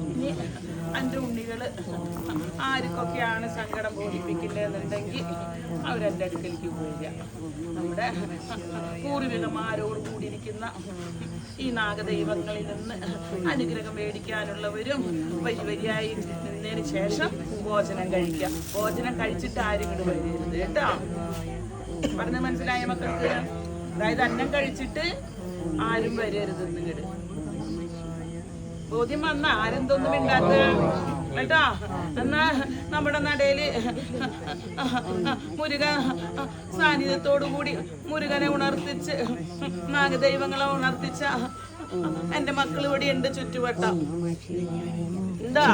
ഇനി ഉണ്ണികൾ ആർക്കൊക്കെയാണ് സങ്കടം ബോധിപ്പിക്കേണ്ടതെന്നുണ്ടെങ്കിൽ അവരെന്റെ അടുക്കലേക്ക് പോവുക. നമ്മുടെ പൂർവികന്മാരോട് കൂടിയിരിക്കുന്ന ഈ നാഗദൈവങ്ങളിൽ നിന്ന് അനുഗ്രഹം മേടിക്കാനുള്ളവരും വരി വരിയായി നിന്നതിന് ശേഷം ഭോജനം കഴിക്കാം ഭോജനം കഴിച്ചിട്ട് ആരും ഇങ്ങോട്ട് വരരുത് കേട്ടോ. പറഞ്ഞ മനസ്സിലായ മക്കൾക്ക്? അതായത് അന്നം കഴിച്ചിട്ട് ആരും വരരുത് ഇങ്ങോട്ട് ബോധ്യം വന്ന ആരെന്തൊന്നും ഇണ്ടാത്ത കേട്ടോ? എന്നാ നമ്മുടെ നടയിൽ മുരുക സാന്നിധ്യത്തോടു കൂടി മുരുകനെ ഉണർത്തിച്ച് നാഗദൈവങ്ങളെ ഉണർത്തിച്ച എന്റെ മക്കൾ ഇവിടെ ഉണ്ട് ചുറ്റുവട്ടം. എന്താ?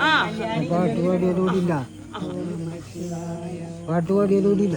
ആ. പാട്ടുപാടിയതോടില്ല പാട്ടുപാടിയതോടില്ല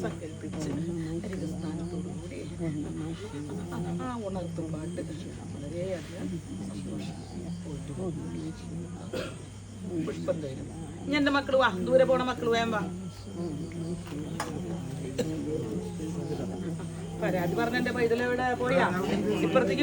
സങ്കല്പിച്ച് ആ പുഷ്പം തരും എന്റെ മക്കൾ വാ ദൂരെ പോണ മക്കൾ വേം വാ. പരാതി പറഞ്ഞ എന്റെ പൈതൽ എവിടെ പോയാ? ഇപ്പുറത്തേക്ക്